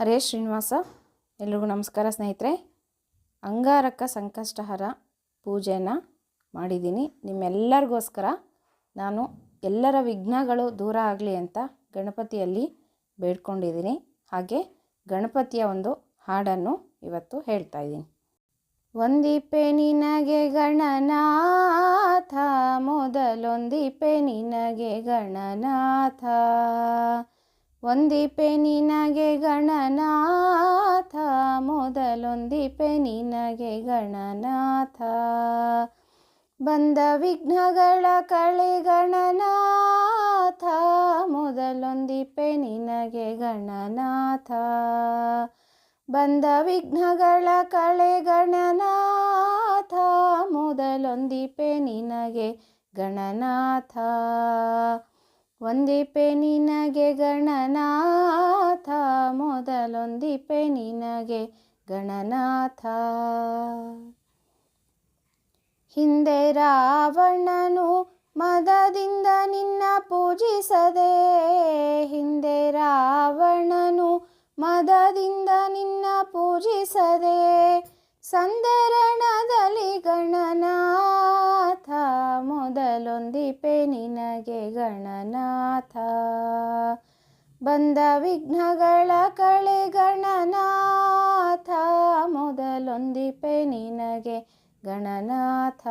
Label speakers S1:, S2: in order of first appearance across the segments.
S1: ಹರೇ ಶ್ರೀನಿವಾಸ, ಎಲ್ರಿಗೂ ನಮಸ್ಕಾರ ಸ್ನೇಹಿತರೆ. ಅಂಗಾರಕ ಸಂಕಷ್ಟಹರ ಪೂಜೆಯನ್ನು ಮಾಡಿದ್ದೀನಿ. ನಿಮ್ಮೆಲ್ಲರಿಗೋಸ್ಕರ ನಾನು ಎಲ್ಲರ ವಿಘ್ನಗಳು ದೂರ ಆಗಲಿ ಅಂತ ಗಣಪತಿಯಲ್ಲಿ ಬೇಡ್ಕೊಂಡಿದ್ದೀನಿ. ಹಾಗೆ ಗಣಪತಿಯ ಒಂದು ಹಾಡನ್ನು ಇವತ್ತು ಹೇಳ್ತಾ ಇದ್ದೀನಿ. ಒಂದಿಪೆ ನಿನಗೆ ಗಣನಾಥ, ಮೊದಲೊಂದಿಪೆ ನಿನಗೆ ಗಣನಾಥ ಒಂದಿಪೆ ನಿನಗೆ ಗಣನಾಥ, ಮೊದಲೊಂದಿಪೆ ನಿನಗೆ ಗಣನಾಥ. ಬಂದ ವಿಘ್ನಗಳ ಕಳೆ ಗಣನಾಥ, ಮೊದಲೊಂದಿಪೆ ನಿನಗೆ ಗಣನಾಥ. ಬಂದ ವಿಘ್ನಗಳ ಕಳೆ ಗಣನಾಥ, ಮೊದಲೊಂದಿಪೆ ನಿನಗೆ ಗಣನಾಥ. ಒಂದಿಪೆ ನಿನಗೆ ಹಿಂದೆ ರಾವಣನು ಮದದಿಂದ ನಿನ್ನ ಪೂಜಿಸದೆ, ಹಿಂದೆ ರಾವಣನು ಮದದಿಂದ ನಿನ್ನ ಪೂಜಿಸದೆ, ಸಂದರಣದಲ್ಲಿ ಗಣನಾಥ, ಮೊದಲೊಂದಿಪೆ ನಿನಗೆ ಗಣನಾಥ. ಬಂದ ವಿಘ್ನಗಳ ಕಳೆ ಮೊದಲೊಂದಿಪೆ ನಿನಗೆ ಗಣನಾಥ.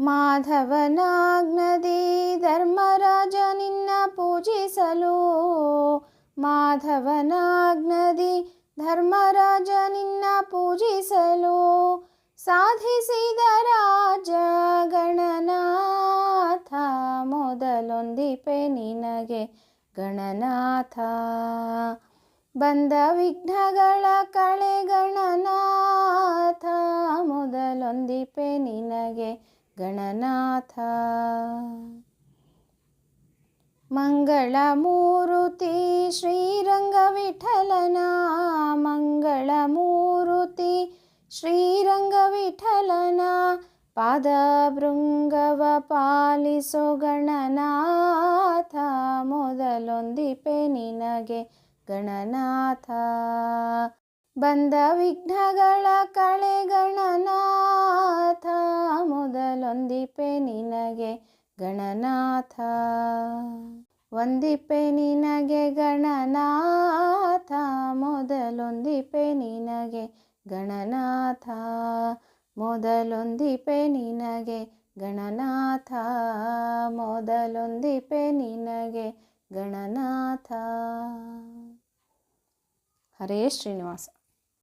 S1: ಮಾಧವನಾಗ್ನದಿ ಧರ್ಮರಾಜ ನಿನ್ನ ಪೂಜಿಸಲು. ಮಾಧವನಾಗ್ನದಿ ಧರ್ಮರಾಜ ನಿನ್ನ ಪೂಜಿಸಲು. ಸಾಧಿಸಿದ ರಾಜ ಗಣನಾಥ. ಮೊದಲೊಂದಿಪೆ ನಿನಗೆ ಗಣನಾಥ. ಬಂದ ವಿಘ್ನಗಳ ಕಳೆಗಣನಾಥ ಮೊದಲೊಂದಿಪೆ ನಿನಗೆ ಗಣನಾಥ. ಮಂಗಳ ಮೂರುತಿ ಶ್ರೀರಂಗ ವಿಠಲನ, ಮಂಗಳ ಮೂರುತಿ ಶ್ರೀರಂಗ ವಿಠಲನ. ಪಾದ ಭೃಂಗವ ಪಾಲಿಸೋ ಗಣನಾಥ, ಮೊದಲೊಂದಿಪೆ ನಿನಗೆ ಗಣನಾಥ. ಬಂದ ವಿಘ್ನಗಳ ಕಳೆ ಗಣನಾಥ. ಮೊದಲೊಂದಿಪೆ ನಿನಗೆ ಗಣನಾಥ. ಒಂದಿಪೆ ನಿನಗೆ ಗಣನಾಥ. ಮೊದಲೊಂದಿಪೆ ನಿನಗೆ ಗಣನಾಥ. ಮೊದಲೊಂದಿಪೆ ನಿನಗೆ ಗಣನಾಥ. ಮೊದಲೊಂದಿಪೆ ನಿನಗೆ ಗಣನಾಥ. ಹರೇ ಶ್ರೀನಿವಾಸ